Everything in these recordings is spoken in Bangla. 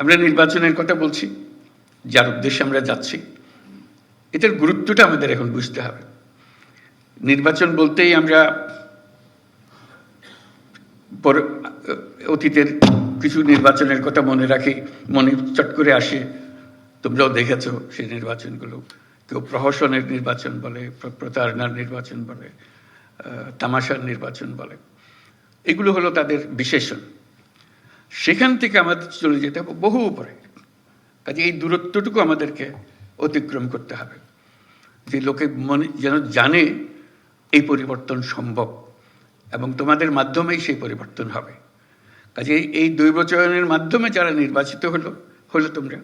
আমরা নির্বাচনের কথা বলছি, যার উদ্দেশ্যে আমরা যাচ্ছি। এটার গুরুত্বটা আমাদের এখন বুঝতে হবে। নির্বাচন বলতেই আমরা অতীতের কিছু নির্বাচনের কথা মনে রাখি, মনে চট করে আসে। তোমরাও দেখেছ সেই নির্বাচনগুলো। কেউ প্রহসনের নির্বাচন বলে প্রতারণার নির্বাচন বলে তামাশার নির্বাচন বলে। এগুলো হলো তাদের বিশেষণ। সেখান থেকে আমাদের চলে যেতে হবে বহু উপরে। কাজে এই দূরত্বটুকু আমাদেরকে অতিক্রম করতে হবে। যে লোকে মনে, যেন জানে এই পরিবর্তন সম্ভব এবং তোমাদের মাধ্যমেই সেই পরিবর্তন হবে। কাজে এই দৈবচয়নের মাধ্যমে যারা নির্বাচিত হলো হলো তোমরা,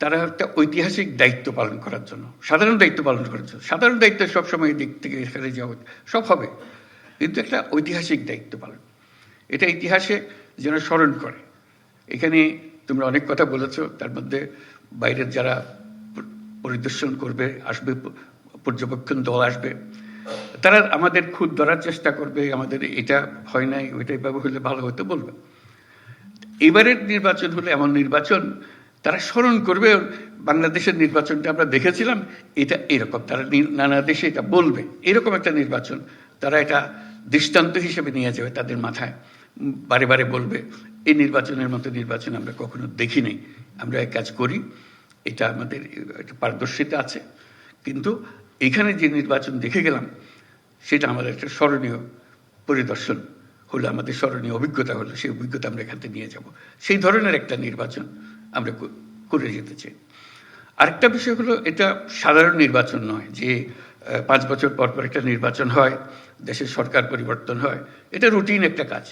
তারা একটা ঐতিহাসিক দায়িত্ব পালন করার জন্য, সাধারণ দায়িত্ব পালন করার জন্য। সাধারণ দায়িত্ব সবসময় দিক থেকে এখানে যাওয়া সব হবে, কিন্তু একটা ঐতিহাসিক দায়িত্ব পালন। এটা ইতিহাসে যেন স্মরণ করে। এখানে তোমরা অনেক কথা বলেছ, তার মধ্যে বাইরের যারা পরিদর্শন করবে, আসবে, পর্যবেক্ষণ দল আসবে, তারা আমাদের খুদ ধরার চেষ্টা করবে, আমাদের এটা হয় নাই, ওইটা এভাবে হলে ভালো হতে বলবে। এবারের নির্বাচন হলে এমন নির্বাচন তারা স্মরণ করবে, বাংলাদেশের নির্বাচনটা আমরা দেখেছিলাম, এটা এরকম, তারা নানা দেশে এটা বলবে, এরকম একটা নির্বাচন তারা এটা দৃষ্টান্ত হিসেবে নিয়ে যাবে তাদের মাথায়। বারে বারে বলবে, এই নির্বাচনের মতো নির্বাচন আমরা কখনো দেখিনি। আমরা এই কাজ করি, এটা আমাদের একটা পারদর্শিতা আছে। কিন্তু এখানে যে নির্বাচন দেখে গেলাম, সেটা আমাদের একটা স্মরণীয় পরিদর্শন হলো, আমাদের স্মরণীয় অভিজ্ঞতা হলো, সেই অভিজ্ঞতা আমরা এখান থেকে নিয়ে যাব। সেই ধরনের একটা নির্বাচন আমরা করে যেতে চাই। আরেকটা বিষয় হলো, এটা সাধারণ নির্বাচন নয় যে পাঁচ বছর পর পর একটা নির্বাচন হয়, দেশের সরকার পরিবর্তন হয়, এটা রুটিন একটা কাজ।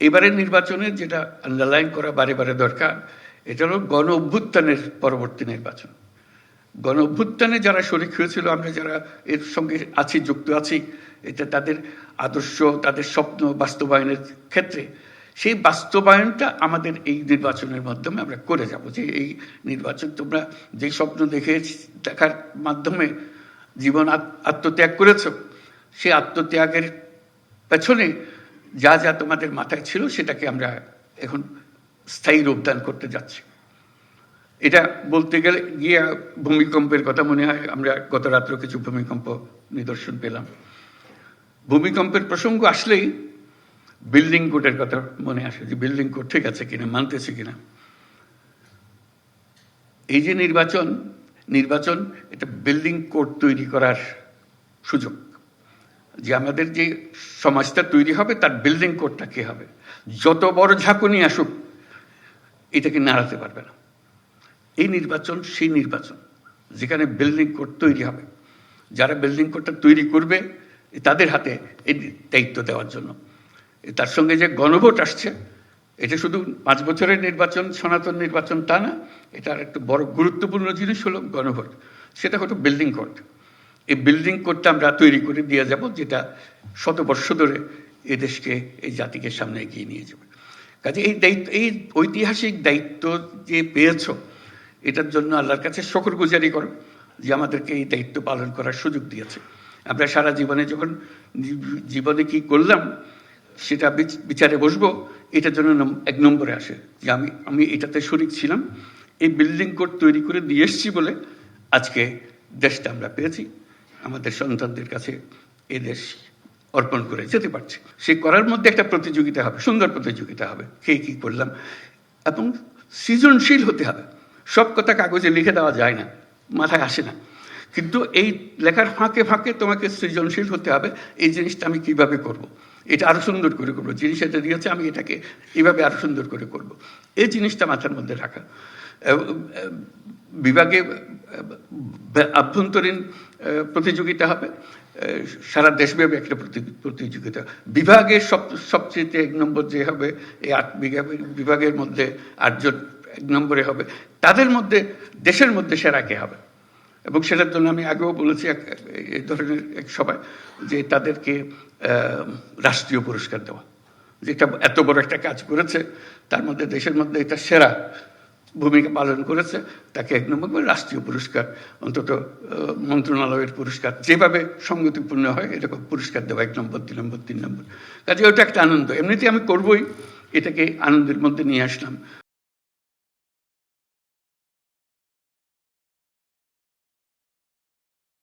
এবারের নির্বাচনে যেটা আন্ডারলাইন করা বারে বারে দরকার, এটা হলো গণ অভ্যুত্থানের পরবর্তী নির্বাচন। গণ অভ্যুত্থানে যারা শরিক হয়েছিল, আমরা যারা এর সঙ্গে আছি, যুক্ত আছি, এটা তাদের আদর্শ, তাদের স্বপ্ন বাস্তবায়নের ক্ষেত্রে, সেই বাস্তবায়নটা আমাদের এই নির্বাচনের মাধ্যমে আমরা করে যাব। যে এই নির্বাচন তোমরা যে স্বপ্ন দেখে দেখার মাধ্যমে জীবন আত- আত্মত্যাগ করেছ। সেই আত্মত্যাগের পেছনে যা যা তোমাদের মাথায় ছিল সেটাকে আমরা এখন স্থায়ী রূপদান করতে যাচ্ছি। এটা বলতে গেলে গিয়ে ভূমিকম্পের কথা মনে হয়, আমরা গত রাত্র কিছু ভূমিকম্প নিদর্শন পেলাম। ভূমিকম্পের প্রসঙ্গ আসলেই বিল্ডিং কোডের কথা মনে আসে যে বিল্ডিং কোড ঠিক আছে কিনা, মানতেছে কিনা। এই যে নির্বাচন নির্বাচন এটা বিল্ডিং কোড তৈরি করার সুযোগ। যে আমাদের যে সমাজটা তৈরি হবে, তার বিল্ডিং কোডটা কী হবে? যত বড় ঝাঁকুনি আসুক, এটাকে নাড়াতে পারবে না। এই নির্বাচন, সেই নির্বাচন, যেখানে বিল্ডিং কোড তৈরি হবে। যারা বিল্ডিং কোডটা তৈরি করবে, তাদের হাতে এই দায়িত্ব দেওয়ার জন্য। তার সঙ্গে যে গণভোট আসছে এটা শুধু পাঁচ বছরের নির্বাচন, সনাতন নির্বাচন তা না এটার একটা বড় গুরুত্বপূর্ণ জিনিস হলো গণভোট। সেটা হলো বিল্ডিং কোড এই বিল্ডিং কোডটা আমরা তৈরি করে দিয়ে যাব, যেটা শত বর্ষ ধরে এ দেশকে, এই জাতিকে সামনে এগিয়ে নিয়ে যাবে। কাজে এই দায়িত্ব, এই ঐতিহাসিক দায়িত্ব যে পেয়েছ, এটার জন্য আল্লাহর কাছে শকর গুজারি করো যে আমাদেরকে এই দায়িত্ব পালন করার সুযোগ দিয়েছে। আমরা সারা জীবনে যখন জীবনে কি করলাম, সেটা বিচারে বসবো এটার জন্য এক নম্বরে আসে যে আমি আমি এটাতে শরিক ছিলাম, এই বিল্ডিং কোড তৈরি করে দিয়ে এসছি বলে আজকে দেশটা আমরা পেয়েছি। আমাদের সন্তানদের কাছে এই দেশ অর্পণ করে যেতে পারছি। সে করার মধ্যে একটা প্রতিযোগিতা হবে, সুন্দর প্রতিযোগিতা হবে। কে কি করলাম? এবং সৃজনশীল হতে হবে। সব কথা কাগজে লিখে দেওয়া যায় না, মাথায় আসে না। কিন্তু এই লেখার ফাঁকে ফাঁকে তোমাকে সৃজনশীল হতে হবে, এই জিনিসটা আমি কীভাবে করব। এটা আরও সুন্দর করে করব। জিনিস এটা দিয়েছে, আমি এটাকে এইভাবে আরও সুন্দর করে করব। এই জিনিসটা মাথার মধ্যে রাখা। বিভাগে আভ্যন্তরীণ প্রতিযোগিতা হবে। সারা দেশব্যাপী একটা প্রতি- প্রতিযোগিতা। বিভাগের সব, সবচেয়ে এক নম্বর যে হবে, এই আট বিভাগের মধ্যে আটজন এক নম্বরে হবে। তাদের মধ্যে, দেশের মধ্যে সেরা কে হবে? এবং সেটার জন্য আমি আগেও বলেছি এক, এই ধরনের এক সবাই যে তাদেরকে রাষ্ট্রীয় পুরস্কার দেওয়া। যেটা এত বড় একটা কাজ করেছে, তার মধ্যে দেশের মধ্যে এটা সেরা ভূমিকা পালন করেছে, তাকে এক নম্বর করে রাষ্ট্রীয় পুরস্কার, অন্তত মন্ত্রণালয়ের পুরস্কার, যেভাবে সঙ্গতিপূর্ণ হয় এরকম পুরস্কার দেওয়া, এক নম্বর, দুই নম্বর, তিন নম্বর। কাজে ওটা একটা আনন্দ। এমনিতে আমি করবই, এটাকে আনন্দের মধ্যে নিয়ে আসলাম।